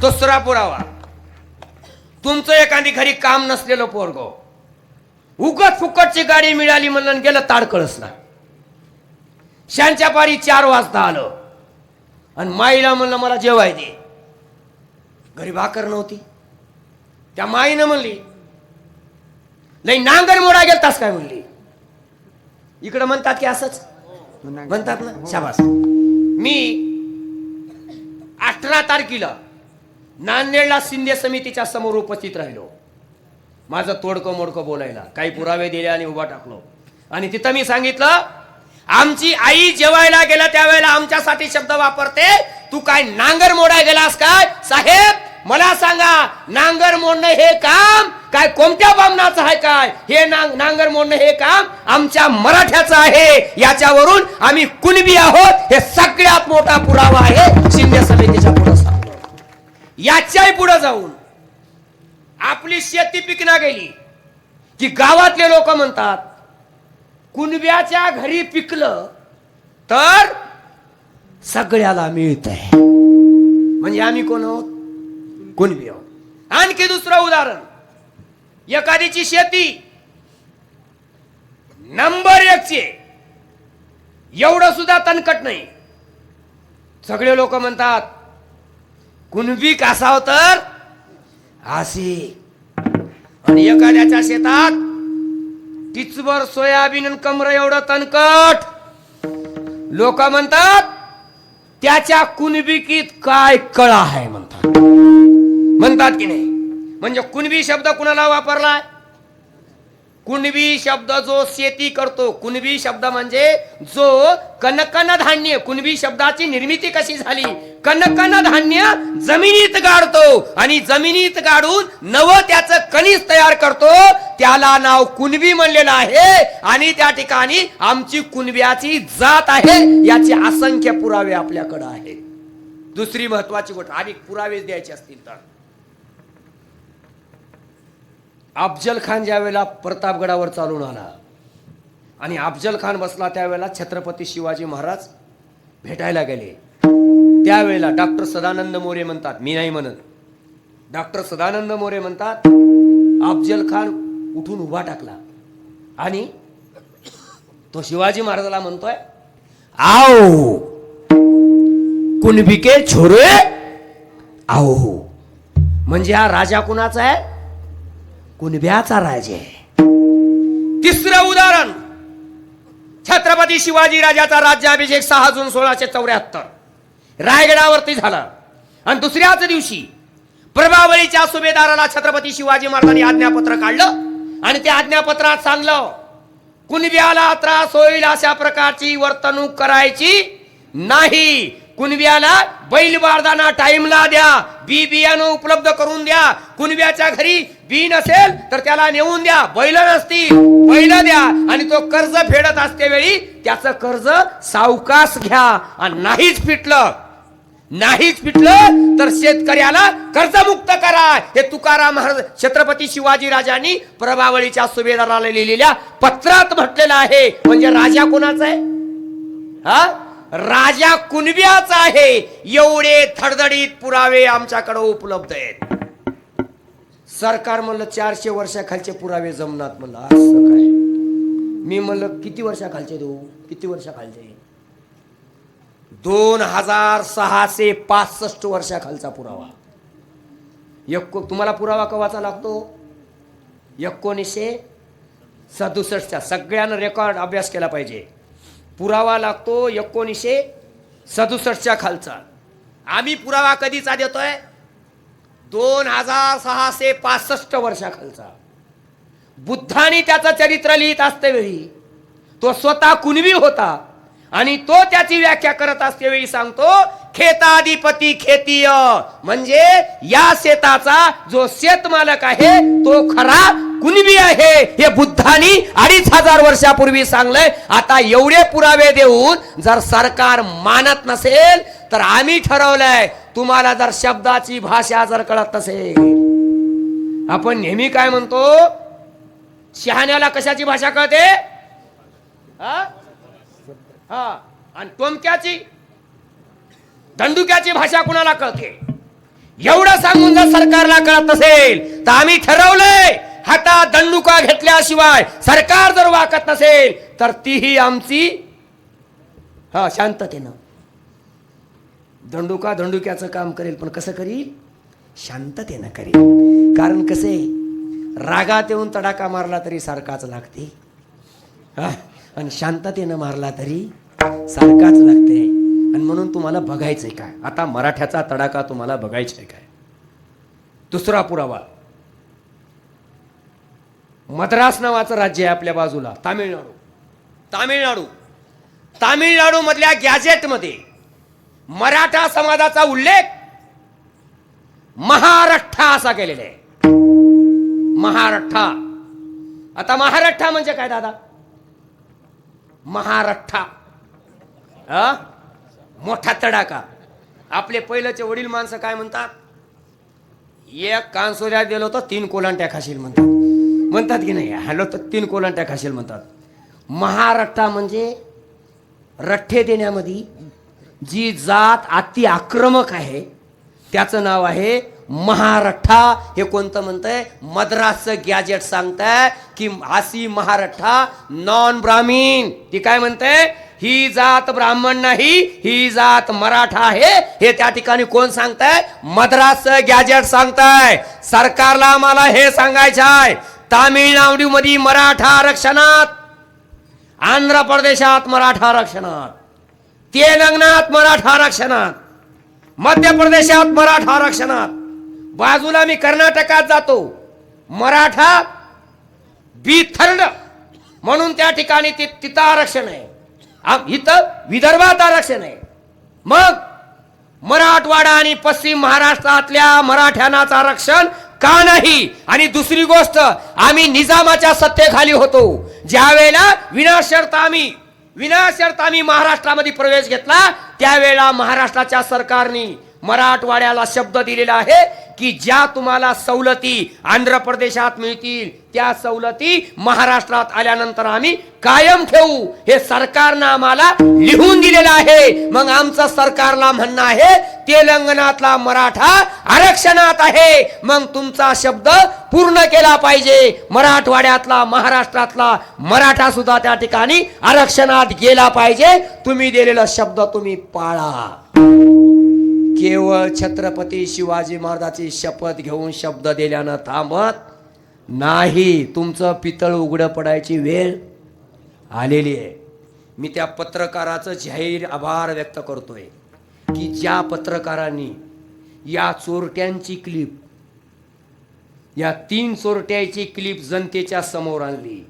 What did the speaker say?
दुसरा पुरावा. तुमचं एखादी घरी काम नसलेलं पोरग उगत फुकटची गाडी मिळाली म्हणून गेलं ताडकळसला शांच्या पारी चार वाजता आलं. आणि माईला म्हणलं मला जेवाय दे. घरी भाकर नव्हती. त्या माईनं म्हणली लई नांगर मोडा गेलतास काय? म्हणली. इकडं म्हणतात की असंच? म्हणतात ना शाबास. मी अठरा तारखेला नांदेडला शिंदे समितीच्या समोर उपस्थित राहिलो. माझं तोडकं मोडकं बोलायला काही पुरावे दिले आणि उभा टाकलो. आणि तिथं मी सांगितलं आमची आई जेवायला गेला त्यावेळेला आमच्यासाठी शब्द वापरते. तू काय नांगर मोडाय गेलास काय? साहेब मला सांगा नांगर मोडणं हे काम काय कोणत्या बामणाचं आहे काय? हे नांग नांगर मोडणं हे काम आमच्या मराठ्याचं आहे. याच्यावरून आम्ही कुणबी आहोत हे सगळ्यात मोठा पुरावा आहे शिंदे समिती याच्याही पुढे जाऊन आपली शेती पिकना गेली की गावातले लोक म्हणतात कुणब्याच्या घरी पिकलं तर सगळ्याला मिळत आहे म्हणजे आम्ही कोण आहोत? कुणबी आहोत. आणखी दुसरं उदाहरण. एखादीची शेती नंबर एकचे एवढं सुद्धा तणकट नाही. सगळे लोक म्हणतात कुणबी कासाव तर? असे. आणि एखाद्याच्या शेतात टिचवर सोयाबीन आणि कमर एवढं तणकट लोक म्हणतात त्याच्या कुणबिकीत काय कळा आहे म्हणतात. म्हणतात की नाही? म्हणजे कुणबी शब्द कुणाला वापरलाय? कुणबी शब्द जो शेती करतो कुणबी शब्द म्हणजे जो कनकन धान्य कुणबी शब्दाची निर्मिती कशी झाली? कनकन धान्य जमिनीत गाडतो आणि जमिनीत गाडून नव त्याचं कणीस तयार करतो. त्याला नाव कुणबी म्हणलेलं आहे आणि त्या ठिकाणी आमची कुणब्याची जात आहे याचे असंख्य पुरावे आपल्याकडे आहेत. दुसरी महत्वाची गोष्ट आणि पुरावे द्यायचे असतील तर. अफजल खान ज्यावेळेला प्रतापगडावर चालून आला आणि अफजल खान बसला त्यावेळेला छत्रपती शिवाजी महाराज भेटायला गेले. त्यावेळेला डॉक्टर सदानंद मोरे म्हणतात मी नाही म्हणत. डॉक्टर सदानंद मोरे म्हणतात अफजल खान उठून उभा टाकला. आणि तो शिवाजी महाराजाला म्हणतोय आओ कुणबिके छोरे आओ हो. म्हणजे हा राजा कुणाचा आहे? कुणब्याचा राजे तिसरं उदाहरण. छत्रपती शिवाजी राजाचा राज्याभिषेक सहा जून सोळाशे चौऱ्याहत्तर. रायगडावरती झाला. आणि दुसऱ्याच दिवशी प्रभावळीच्या सुभेदाराला छत्रपती शिवाजी महाराजांनी आज्ञापत्र काढलं आणि त्या आज्ञापत्रात सांगलं कुणब्याला त्रास होईल अशा प्रकारची वर्तणूक करायची नाही. कुणब्याला बैल बारदाना टाइमला द्या. बी बियाणं उपलब्ध करून द्या. कुणब्याच्या घरी बी नसेल तर त्याला नेऊन द्या. बैल नसतील बैल द्या. आणि तो कर्ज फेडत असते वेळी त्याचं कर्ज सावकाश घ्या. आणि नाहीच फिटलं नाहीच फिटलं तर शेतकऱ्याला कर्जमुक्त करा. हे तुकाराम महाराज छत्रपती शिवाजी राजांनी प्रभावळीच्या सुभेदाराला लिहिलेल्या पत्रात म्हटलेलं आहे. म्हणजे राजा कोणाचा आहे? हा? राजा कुणब्याचा आहे. एवढे थडधडीत पुरावे आमच्याकडे उपलब्ध आहेत. सरकार म्हणलं चारशे वर्षाखालचे पुरावे जमनात म्हणलं. असं काय? मी म्हणलं किती वर्षाखालचे देऊ? किती वर्षाखालचे? दोन हजार सहाशे पासष्ट वर्षाखालचा पुरावा. एको तुम्हाला पुरावा कवाचा लागतो? एकोणीसशे सदुसष्टचा सगळ्यांना रेकॉर्ड अभ्यास केला पाहिजे. पुरावा लागतो एकोणीसशे सदुसष्टच्या खालचा. आम्ही पुरावा कधीचा देतोय? दोन हजार सहाशे पासष्ट वर्षाखालचा. बुद्धाने त्याचं चरित्र लिहित असते वेळी. तो स्वतः कुणवी होता आणि तो त्याची व्याख्या करत असतेवेळी सांगतो खेताधिपती खेतीय. म्हणजे या शेताचा जो शेतमालक आहे तो खरा कुणबी आहे हे बुद्धानी अडीच हजार वर्षापूर्वी सांगलंय आता एवढे पुरावे देऊन जर सरकार मानत नसेल तर आम्ही ठरवलंय तुम्हाला जर शब्दाची भाषा जर कळत नसेल. आपण नेहमी काय म्हणतो? शहाण्याला कशाची भाषा कळते? हा? हा. आणि टोमक्याची दंडुक्याची भाषा कुणाला कळते? एवढं सांगून जर सरकारला कळत नसेल तर आम्ही ठरवलंय हातात दंडुका घेतल्याशिवाय सरकार जर वाकत नसेल तर तीही आमची हा शांततेनं. दंडुका दंडुक्याचं काम करेल पण कसं करील? शांततेनं करेल. कारण कसे? रागात येऊन तडाखा मारला तरी सारखाच लागते. हा, आणि शांततेनं मारला तरी सारखाच लागते. आणि म्हणून तुम्हाला बघायचंय काय? आता मराठ्याचा तडाखा तुम्हाला बघायचंय काय? दुसरा पुरावा. मद्रास नावाचं राज्य आहे आपल्या बाजूला. तामिळनाडू. तामिळनाडू. तामिळनाडूमधल्या गॅझेटमध्ये मराठा समाजाचा उल्लेख महारठ्ठा असा केलेला आहे. महारठ्ठा आता महारठ्ठा म्हणजे काय दादा? महारठ्ठा मोठा तडाका आपले पहिलेचे वडील माणसं काय म्हणतात? एक कांसोऱ्यात गेलो तर तीन कोलांट्या खाशील म्हणतात. म्हणतात की नाही हॅलो तर तीन कोलांट्या खाशील म्हणतात. महारट्टा म्हणजे रठ्ठे देण्यामध्ये जी जात अति आक्रमक आहे त्याचं नाव आहे महारठ्ठा हे कोणतं म्हणतंय? मद्रासचं गॅजेट सांगताय की आसी महारठ्ठा नॉन ब्राह्मीण ती काय म्हणते? ही जात ब्राह्मण नाही ही जात मराठा आहे. हे त्या ठिकाणी कोण सांगताय? मद्रासचं गॅजेट सांगताय. सरकारला मला हे सांगायचं आहे. तामिळनाडूमध्ये मराठा आरक्षणात आंध्र प्रदेशात मराठा आरक्षणात तेलंगणात मराठा आरक्षणात मध्य प्रदेशात मराठा आरक्षणात बाजूला मी कर्नाटकात जातो. मराठा बी थर्ड म्हणून त्या ठिकाणी ति- तिथं आरक्षण आहे. इथं विदर्भात आरक्षण आहे. मग मराठवाडा आणि पश्चिम महाराष्ट्रातल्या मराठ्यांनाच आरक्षण का नाही? आणि दुसरी गोष्ट आम्ही निजामाच्या सत्तेखाली होतो. ज्या वेळेला विनाशर्त आम्ही विनाशर्त आम्ही महाराष्ट्रामध्ये प्रवेश घेतला त्यावेळेला महाराष्ट्राच्या सरकारने मराठवाड्याला शब्द दिलेला आहे की ज्या तुम्हाला सवलती आंध्र प्रदेशात मिळतील त्या सवलती महाराष्ट्रात आल्यानंतर आम्ही कायम ठेवू. हे सरकारनं आम्हाला लिहून दिलेलं आहे. मग आमचं सरकारला म्हणणं आहे तेलंगणातला मराठा आरक्षणात आहे. मग तुमचा शब्द पूर्ण केला पाहिजे. मराठवाड्यातला महाराष्ट्रातला मराठा सुद्धा त्या ठिकाणी आरक्षणात गेला पाहिजे. तुम्ही दिलेला शब्द तुम्ही पाळा. केवळ छत्रपती शिवाजी महाराजाची शपथ घेऊन शब्द दिल्यानं थांबत नाही. तुमचं पितळ उघडं पडायची वेळ आलेली आहे. मी त्या पत्रकाराचं जाहीर आभार व्यक्त करतोय की ज्या पत्रकारांनी या चोरट्यांची क्लिप या तीन चोरट्याची क्लिप जनतेच्या समोर आणली.